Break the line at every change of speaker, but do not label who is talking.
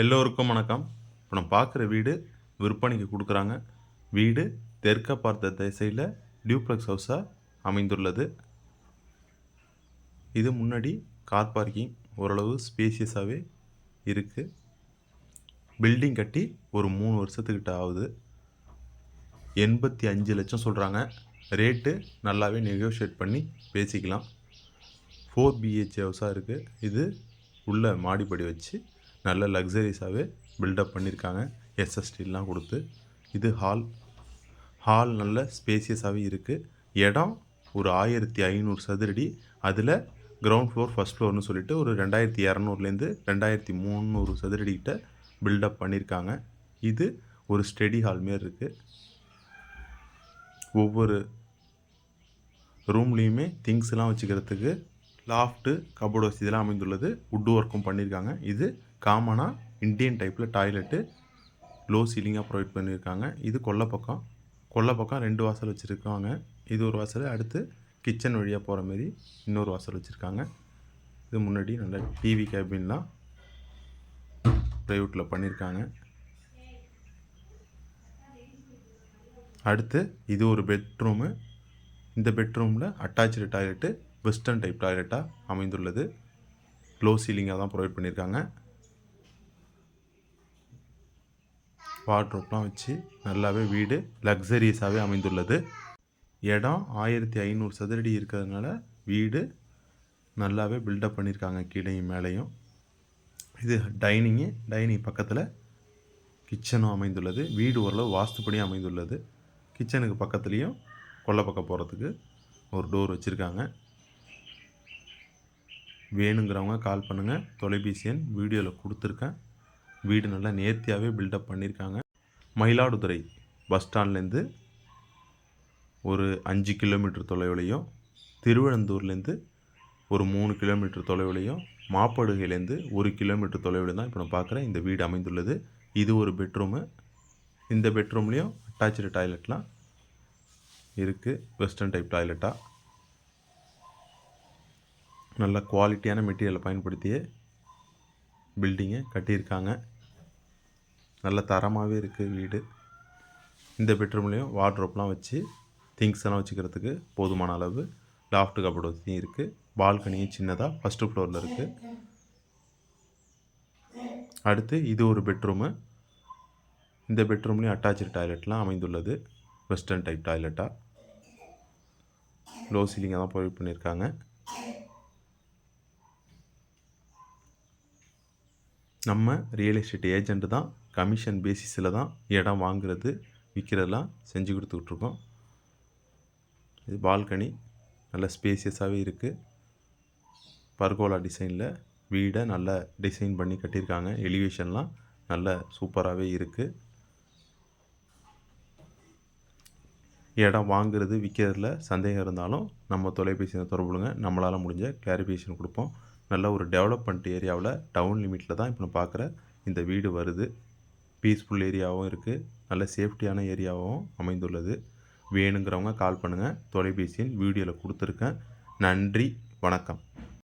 எல்லோருக்கும் வணக்கம். இப்போ நம்ம பார்க்குற வீடு விற்பனைக்கு கொடுக்குறாங்க. வீடு தெற்க பார்த்த திசையில் டியூப்ளெக்ஸ் ஹவுஸாக அமைந்துள்ளது. இது முன்னாடி கார் பார்க்கிங் ஓரளவு ஸ்பேசியஸாகவே இருக்குது பில்டிங் கட்டி ஒரு மூணு வருஷத்துக்கிட்ட ஆகுது. எண்பத்தி அஞ்சு லட்சம் சொல்கிறாங்க ரேட்டு நல்லாவே நெகோஷியேட் பண்ணி பேசிக்கலாம். ஃபோர் பிஹெச் ஹவுஸாக இருக்குது இது உள்ள மாடிப்படி வச்சு நல்ல லக்ஸரிஸாகவே பில்டப் பண்ணியிருக்காங்க எஸ்எஸ்டிலாம் கொடுத்து. இது ஹால் ஹால் நல்ல ஸ்பேசியஸாகவே இருக்குது இடம் ஒரு ஆயிரத்தி ஐநூறு சதுரடி. அதில் கிரவுண்ட் ஃப்ளோர் ஃபஸ்ட் ஃப்ளோர்னு சொல்லிட்டு ஒரு ரெண்டாயிரத்தி இரநூறுலேருந்து ரெண்டாயிரத்தி முந்நூறு சதுரடிக்கிட்ட பில்டப் பண்ணியிருக்காங்க இது ஒரு ஸ்டெடி ஹால் மாரி இருக்குது ஒவ்வொரு ரூம்லேயுமே திங்ஸ்லாம் வச்சுக்கிறதுக்கு லாஃப்ட்டு கபோர்டு வசதியெல்லாம் அமைந்துள்ளது. வுட் ஒர்க்கும் பண்ணியிருக்காங்க இது காமனாக இந்தியன் டைப்பில் டாய்லெட்டு லோ சீலிங்காக ப்ரொவைட் பண்ணியிருக்காங்க. இது கொல்லை பக்கம் கொல்லை பக்கம் ரெண்டு வாசல் வச்சுருக்காங்க. இது ஒரு வாசல் அடுத்து கிச்சன் வழியாக போகிற மாரி இன்னொரு வாசல் வச்சுருக்காங்க. இது முன்னாடி நல்ல டிவி கேபின்லாம் ப்ரைவேட்டில் பண்ணியிருக்காங்க அடுத்து இது ஒரு பெட்ரூமு இந்த பெட்ரூமில் அட்டாச்சு டாய்லெட்டு வெஸ்டர்ன் டைப் டாய்லெட்டாக அமைந்துள்ளது. லோ சீலிங்காக தான் ப்ரொவைட் பண்ணியிருக்காங்க வாட்ரோப்லாம் வச்சு நல்லாவே வீடு லக்ஸரியஸாகவே அமைந்துள்ளது. இடம் ஆயிரத்தி ஐநூறு சதுரடி இருக்கிறதுனால வீடு நல்லாவே பில்டப் பண்ணியிருக்காங்க கீழையும் மேலேயும். இது டைனிங்கு டைனிங் பக்கத்தில் கிச்சனும் அமைந்துள்ளது. வீடு ஓரளவு வாஸ்துப்படியும் அமைந்துள்ளது. கிச்சனுக்கு பக்கத்துலேயும் கொல்லை பக்கம் போகிறதுக்கு ஒரு டோர் வச்சுருக்காங்க. வேணுங்கிறவங்க கால் பண்ணுங்கள் தொலைபேசி எண் வீடியோவில் கொடுத்துருக்கேன். வீடு நல்லா நேர்த்தியாகவே பில்டப் பண்ணியிருக்காங்க. மயிலாடுதுறை பஸ் ஸ்டாண்ட்லேருந்து ஒரு அஞ்சு கிலோமீட்டர் தொலைவிலையும் திருவனந்தூர்லேருந்து ஒரு மூணு கிலோமீட்டர் தொலைவிலையும் மாப்படுகையிலேருந்து ஒரு கிலோமீட்டர் தொலைவில் தான் இப்போ நான் பார்க்குறேன் இந்த வீடு அமைந்துள்ளது. இது ஒரு பெட்ரூமு இந்த பெட்ரூம்லேயும் அட்டாச்சு டாய்லெட்லாம் இருக்குது வெஸ்டர்ன் டைப் டாய்லெட்டாக நல்ல குவாலிட்டியான மெட்டீரியலை பயன்படுத்தியே பில்டிங்கை கட்டியிருக்காங்க. நல்ல தரமாகவே இருக்குது வீடு. இந்த பெட்ரூம்லேயும் வார்ட்ரோப்லாம் வச்சு திங்ஸ் எல்லாம் வச்சுக்கிறதுக்கு போதுமான அளவு லாஃப்ட் கபோர்டு வசதியும் இருக்குது பால்கனியும் சின்னதாக ஃபஸ்ட்டு ஃப்ளோரில் இருக்குது அடுத்து இது ஒரு பெட்ரூமு. இந்த பெட்ரூம்லேயும் அட்டாச்சு டாய்லெட்லாம் அமைந்துள்ளது. வெஸ்டர்ன் டைப் டாய்லெட்டாக லோ சீலிங்காக தான் ப்ரொவைட் பண்ணியிருக்காங்க. நம்ம ரியல் எஸ்டேட் ஏஜென்ட் தான் கமிஷன் பேசிஸில் தான் இடம் வாங்குறது விற்கிறதெல்லாம் செஞ்சு கொடுத்துட்ருக்கோம் இது பால்கனி நல்ல ஸ்பேசியஸாகவே இருக்குது பர்கோலா டிசைனில் வீடை நல்ல டிசைன் பண்ணி கட்டியிருக்காங்க. எலிவேஷன்லாம் நல்ல சூப்பராகவே இருக்குது இடம் வாங்குறது விற்கிறதுல சந்தேகம் இருந்தாலும் நம்ம தொலைபேசியில் தொடர்புடுங்க நம்மளால் முடிஞ்ச கிளாரிஃபிகேஷன் கொடுப்போம். நல்ல ஒரு டெவலப்மெண்ட் ஏரியாவில் டவுன் லிமிட்டில் தான் இப்போ நான் பார்க்குற இந்த வீடு வருது. பீஸ்ஃபுல் ஏரியாவும் இருக்குது நல்ல சேஃப்டியான ஏரியாவும் அமைந்துள்ளது. வேணுங்கிறவங்க கால் பண்ணுங்கள் தொலைபேசியின் வீடியோவில் கொடுத்துருக்கேன். நன்றி. வணக்கம்.